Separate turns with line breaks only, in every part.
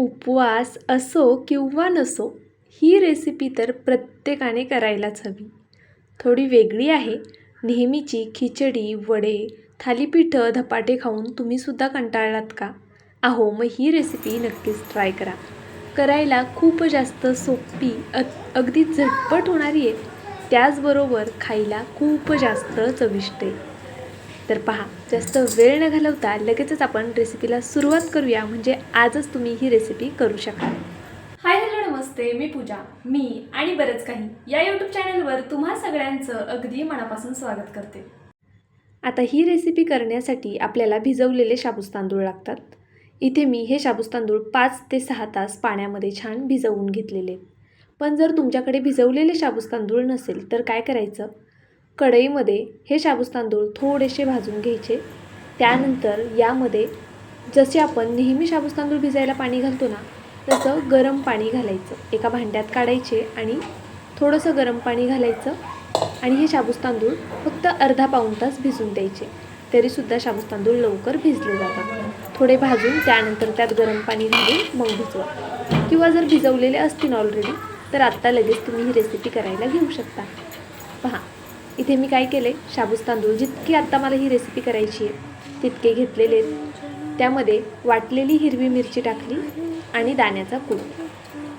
उपवास असो किंवा नसो ही रेसिपी तर प्रत्येकाने करायलाच हवी. थोडी वेगळी आहे. नेहमीची खिचडी वडे थालीपीठं धपाटे खाऊन तुम्हीसुद्धा कंटाळलात का? अहो मग ही रेसिपी नक्कीच ट्राय करा. करायला खूप जास्त सोपी अ अगदी झटपट होणारी आहे. त्याचबरोबर खायला खूप जास्त चविष्ट आहे. तर पहा जास्त वेळ न घालवता लगेचच आपण रेसिपीला सुरुवात करूया. म्हणजे आजच तुम्ही ही रेसिपी करू शकाल. हाय हॅलो नमस्ते. मी पूजा. मी आणि बरंच काही या यूट्यूब चॅनलवर तुम्हा सगळ्यांचं अगदी मनापासून स्वागत करते. आता ही रेसिपी करण्यासाठी आपल्याला भिजवलेले शाबूस तांदूळ लागतात. इथे मी हे शाबूस तांदूळ पाच ते सहा तास पाण्यामध्ये छान भिजवून घेतलेले. पण जर तुमच्याकडे भिजवलेले शाबूस तांदूळ नसेल तर काय करायचं? कढईमध्ये हे शाबूस तांदूळ थोडेसे भाजून घ्यायचे. त्यानंतर यामध्ये जसे आपण नेहमी शाबूस तांदूळ भिजायला पाणी घालतो ना तसं गरम पाणी घालायचं. एका भांड्यात काढायचे आणि थोडंसं गरम पाणी घालायचं आणि हे शाबूस तांदूळ फक्त अर्धा पाऊण तास भिजून द्यायचे. तरीसुद्धा शाबूस तांदूळ लवकर भिजले जातात थोडे भाजून त्यानंतर त्यात गरम पाणी घालून मग भिजवा. किंवा जर भिजवलेले असतील ऑलरेडी तर आत्ता लगेच तुम्ही ही रेसिपी करायला घेऊ शकता. पहा इथे मी काय केले? शाबूस तांदूळ जितके आत्ता मला ही रेसिपी करायची आहे तितके घेतलेले आहेत. त्यामध्ये वाटलेली हिरवी मिरची टाकली आणि दाण्याचा कूट.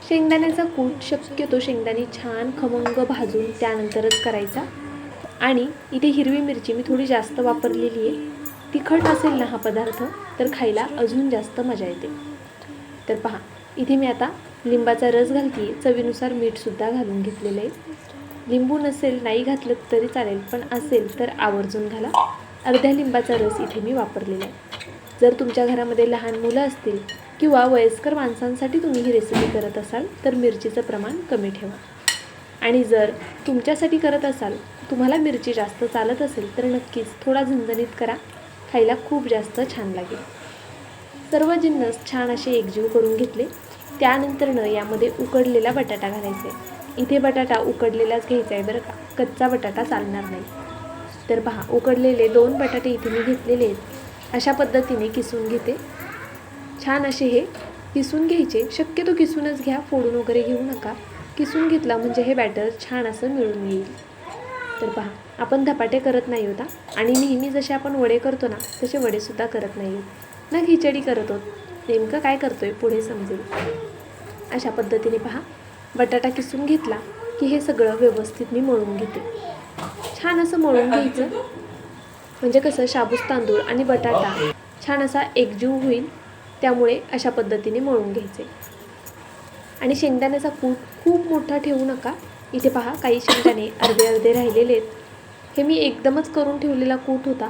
शेंगदाण्याचा कूट शक्यतो शेंगदाणे छान खमंग भाजून त्यानंतरच करायचा. आणि इथे हिरवी मिरची मी थोडी जास्त वापरलेली आहे. तिखट असेल ना हा पदार्थ तर खायला अजून जास्त मजा येते. तर पहा इथे मी आता लिंबाचा रस घालते चवीनुसार मीठसुद्धा घालून घेतलेलं आहे. लिंबू नसेल नाही घातलं तरी चालेल पण असेल तर आवर्जून घाला. अर्ध्या लिंबाचा रस इथे मी वापरलेला आहे. जर तुमच्या घरामध्ये लहान मुलं असतील किंवा वयस्कर माणसांसाठी तुम्ही ही रेसिपी करत असाल तर मिरचीचं प्रमाण कमी ठेवा. आणि जर तुमच्यासाठी करत असाल तुम्हाला मिरची जास्त चालत असेल तर नक्कीच थोडा झणझणीत करा. खायला खूप जास्त छान लागेल. सर्व जिन्नस छान असे एकजीव करून घेतले. त्यानंतरनं यामध्ये उकडलेला बटाटा घालायचा आहे. इथे बटाटा उकडलेलाच घ्यायचा आहे बरं का. कच्चा बटाटा चालणार नाही. तर पहा उकडलेले दोन बटाटे इथे मी घेतलेले आहेत. अशा पद्धतीने किसून घेते. छान असे हे किसून घ्यायचे. शक्यतो किसूनच घ्या फोडून वगैरे घेऊ नका. किसून घेतला म्हणजे हे बॅटर छान असं मिळून येईल. तर पहा आपण धपाटे करत नाही होता. आणि नेहमी जसे आपण वडे करतो ना तसे वडेसुद्धा करत नाही ना खिचडी करत आहोत नेमकं काय करतोय पुढे समजेल. अशा पद्धतीने पहा. बटाटा किसून घेतला की हे सगळं व्यवस्थित मी मळून घेते. छान असं मळून घ्यायचं. म्हणजे कसं शाबूस तांदूळ आणि बटाटा छान असा एकजीव होईल त्यामुळे अशा पद्धतीने मळून घ्यायचे. आणि शेंगदाण्याचा कूट खूप मोठा ठेवू नका. इथे पहा काही शेंगदाणे अर्धे अर्धे राहिलेले आहेत. हे मी एकदमच करून ठेवलेला कूट होता.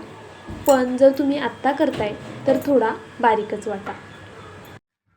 पण जर तुम्ही आत्ता करताय तर थोडा बारीकच वाटा.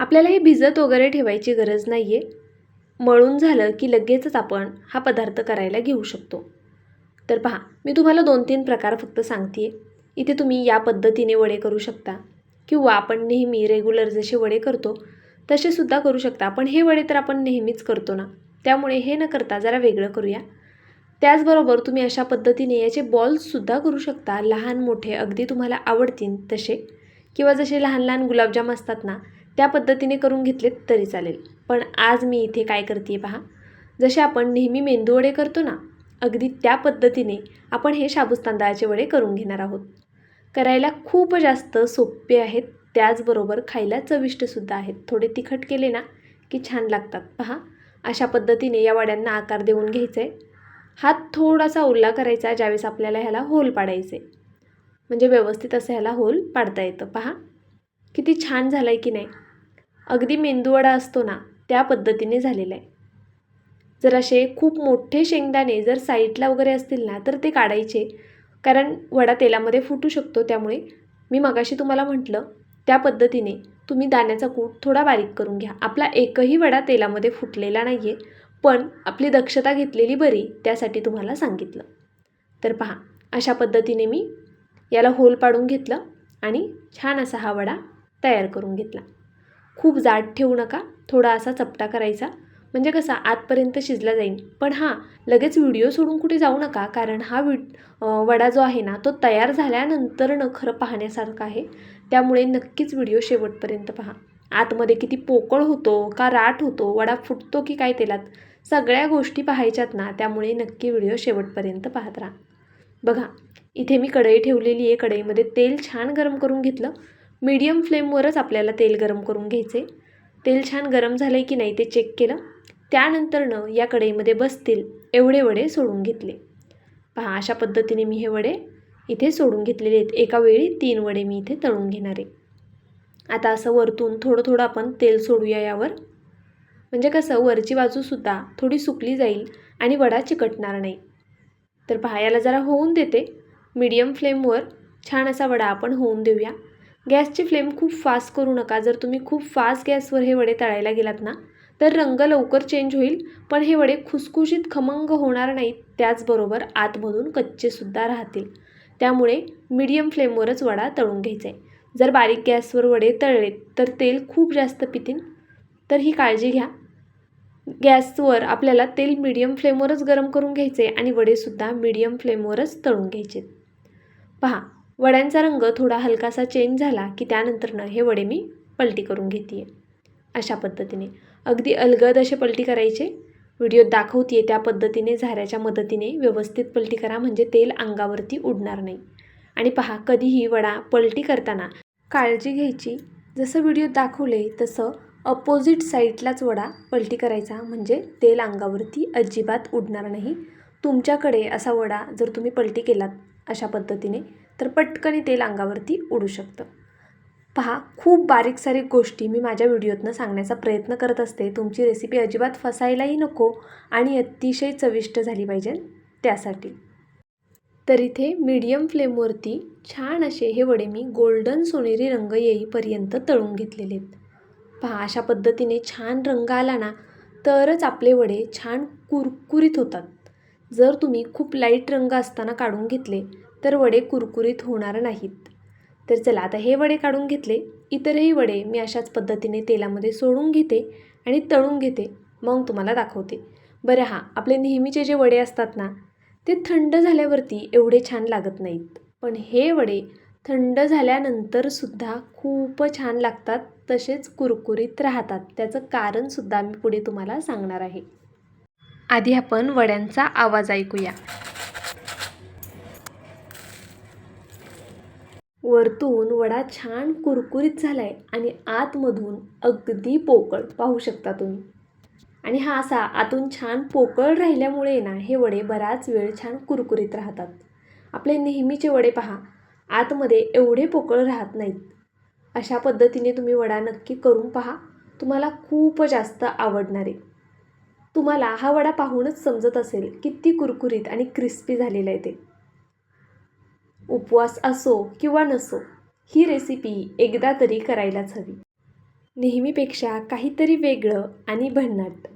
आपल्याला हे भिजत वगैरे ठेवायची गरज नाही आहे मळून झालं की लगेचच आपण हा पदार्थ करायला घेऊ शकतो. तर पहा मी तुम्हाला दोन तीन प्रकार फक्त सांगते इथे तुम्ही या पद्धतीने वडे करू शकता किंवा आपण नेहमी रेग्युलर जसे वडे करतो तसेसुद्धा करू शकता. पण हे वडे तर आपण नेहमीच करतो ना. त्यामुळे हे न करता जरा वेगळं करूया. त्याचबरोबर तुम्ही अशा पद्धतीने याचे बॉल्ससुद्धा करू शकता. लहान मोठे अगदी तुम्हाला आवडतील तसे. किंवा जसे लहान लहान गुलाबजाम असतात ना त्या पद्धतीने करून घेतलेत तरी चालेल. पण आज मी इथे काय करते पहा. जसे आपण नेहमी मेंदू वडे करतो ना अगदी त्या पद्धतीने आपण हे शाबूस तांदळाचे वडे करून घेणार आहोत. करायला खूप जास्त सोपे आहेत त्याचबरोबर खायला चविष्टसुद्धा आहेत. थोडे तिखट केले ना की छान लागतात. पहा अशा पद्धतीने या वड्यांना आकार देऊन घ्यायचा आहे हात थोडासा ओल्ला करायचा ज्यावेळेस आपल्याला ह्याला होल पाडायचे म्हणजे व्यवस्थित असं ह्याला होल पाडता येतं. पहा. किती छान झालं आहे की नाही? अगदी मेंदूवडा असतो ना त्या पद्धतीने झालेला आहे. जर असे खूप मोठे शेंगदाणे जर साईडला वगैरे असतील ना तर ते काढायचे. कारण वडा तेलामध्ये फुटू शकतो त्यामुळे मी मगाशी तुम्हाला म्हटलं त्या पद्धतीने तुम्ही दाण्याचा कूट थोडा बारीक करून घ्या. आपला एकही वडा तेलामध्ये फुटलेला नाही आहे पण आपली दक्षता घेतलेली बरी त्यासाठी तुम्हाला सांगितलं. तर पहा अशा पद्धतीने मी याला होल पाडून घेतलं आणि छान असा हा वडा तयार करून घेतला. खूप जाड ठेवू नका थोडा असा चपटा करायचा. म्हणजे कसा आतपर्यंत शिजला जाईल पण हां लगेच व्हिडिओ सोडून कुठे जाऊ नका कारण हा वि वडा जो आहे ना तो तयार झाल्यानंतरनं खरं पाहण्यासारखा आहे. त्यामुळे नक्कीच व्हिडिओ शेवटपर्यंत पहा. आतमध्ये किती पोकळ होतो का राट होतो वडा फुटतो की काय तेलात सगळ्या गोष्टी पाहायच्यात ना त्यामुळे नक्की व्हिडिओ शेवटपर्यंत पाहत राहा. बघा इथे मी कढई ठेवलेली आहे. कढईमध्ये तेल छान गरम करून घेतलं. मीडियम फ्लेमवरच आपल्याला तेल गरम करून घ्यायचे तेल छान गरम झालं आहे की नाही ते चेक केलं. त्यानंतरनं या कढईमध्ये बसतील एवढे वडे सोडून घेतले. पहा अशा पद्धतीने मी हे वडे इथे सोडून घेतलेले आहेत. एका वेळी तीन वडे मी इथे तळून घेणार आहे. आता असं वरतून थोडं थोडं आपण तेल सोडूया यावर. म्हणजे कसं वरची बाजूसुद्धा थोडी सुकली जाईल आणि वडा चिकटणार नाही. तर पहा याला जरा होऊन देते. मीडियम फ्लेमवर छान असा वडा आपण होऊन देऊया. गॅसची फ्लेम खूप फास्ट करू नका. जर तुम्ही खूप फास्ट गॅसवर हे वडे तळायला गेलात ना तर रंग लवकर चेंज होईल पण हे वडे खुसखुशीत खमंग होणार नाहीत. त्याचबरोबर आतमधून कच्चेसुद्धा राहतील. त्यामुळे मीडियम फ्लेमवरच वडा तळून घ्यायचा आहे जर बारीक गॅसवर वडे तळले तर तेल खूप जास्त पितील. तर ही काळजी घ्या. गॅसवर आपल्याला तेल मीडियम फ्लेमवरच गरम करून घ्यायचे आणि वडेसुद्धा मीडियम फ्लेमवरच तळून घ्यायचे पहा वड्यांचा रंग थोडा हलकासा चेंज झाला की त्यानंतरनं हे वडे मी पलटी करून घेते अशा पद्धतीने. अगदी अलगद असे पलटी करायचे. व्हिडिओत दाखवते त्या पद्धतीने झाऱ्याच्या मदतीने व्यवस्थित पलटी करा म्हणजे तेल अंगावरती उडणार नाही. आणि पहा कधीही वडा पलटी करताना काळजी घ्यायची. जसं व्हिडिओत दाखवले तसं अपोजिट साईडलाच वडा पलटी करायचा म्हणजे तेल अंगावरती अजिबात उडणार नाही. तुमच्याकडे असा वडा जर तुम्ही पलटी केलात अशा पद्धतीने तर पटकन तेल अंगावरती उडू शकतं. पहा खूप बारीक सारीक गोष्टी मी माझ्या व्हिडिओतनं सांगण्याचा प्रयत्न करत असते. तुमची रेसिपी अजिबात फसायलाही नको आणि अतिशय चविष्ट झाली पाहिजे त्यासाठी. तर इथे मीडियम फ्लेमवरती छान असे हे वडे मी गोल्डन सोनेरी रंग येईपर्यंत तळून घेतलेले आहेत. पहा अशा पद्धतीने छान रंग आला ना तरच आपले वडे छान कुरकुरीत होतात. जर तुम्ही खूप लाइट रंग असताना काढून घेतले तर वडे कुरकुरीत होणार नाहीत. तर चला आता हे वडे काढून घेतले. इतरही वडे मी अशाच पद्धतीने तेलामध्ये सोडून घेते आणि तळून घेते. मग तुम्हाला दाखवते. बरं हां आपले नेहमीचे जे वडे असतात ना ते थंड झाल्यावरती एवढे छान लागत नाहीत. पण हे वडे थंड झाल्यानंतरसुद्धा खूप छान लागतात तसेच कुरकुरीत राहतात. त्याचं कारणसुद्धा मी पुढे तुम्हाला सांगणार आहे. आधी आपण वड्यांचा आवाज ऐकूया. वरतून वडा छान कुरकुरीत झाला आहे आणि आतमधून अगदी पोकळ पाहू शकता तुम्ही. आणि हा असा आतून छान पोकळ राहिल्यामुळे ना हे वडे बराच वेळ छान कुरकुरीत राहतात. आपले नेहमीचे वडे पहा आतमध्ये एवढे पोकळ राहत नाहीत. अशा पद्धतीने तुम्ही वडा नक्की करून पहा. तुम्हाला खूप जास्त आवडणारे तुम्हाला हा वडा पाहूनच समजत असेल किती कुरकुरीत आणि क्रिस्पी झालेला आहे ते. उपवास असो किंवा नसो ही रेसिपी एकदा तरी करायलाच हवी. नेहमीपेक्षा काहीतरी वेगळं आणि भन्नाट.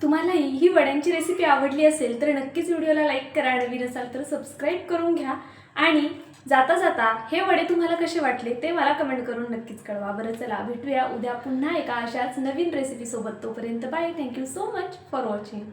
तुम्हालाही ही वड्यांची रेसिपी आवडली असेल तर नक्कीच व्हिडिओला लाईक करा नवीन असाल तर सबस्क्राईब करून घ्या आणि जाता जाता हे वडे तुम्हाला कसे वाटले ते मला कमेंट करून नक्कीच कळवा. बरं चला भेटूया उद्या पुन्हा एका अशाच नवीन रेसिपीसोबत तोपर्यंत bye thank you so much for watching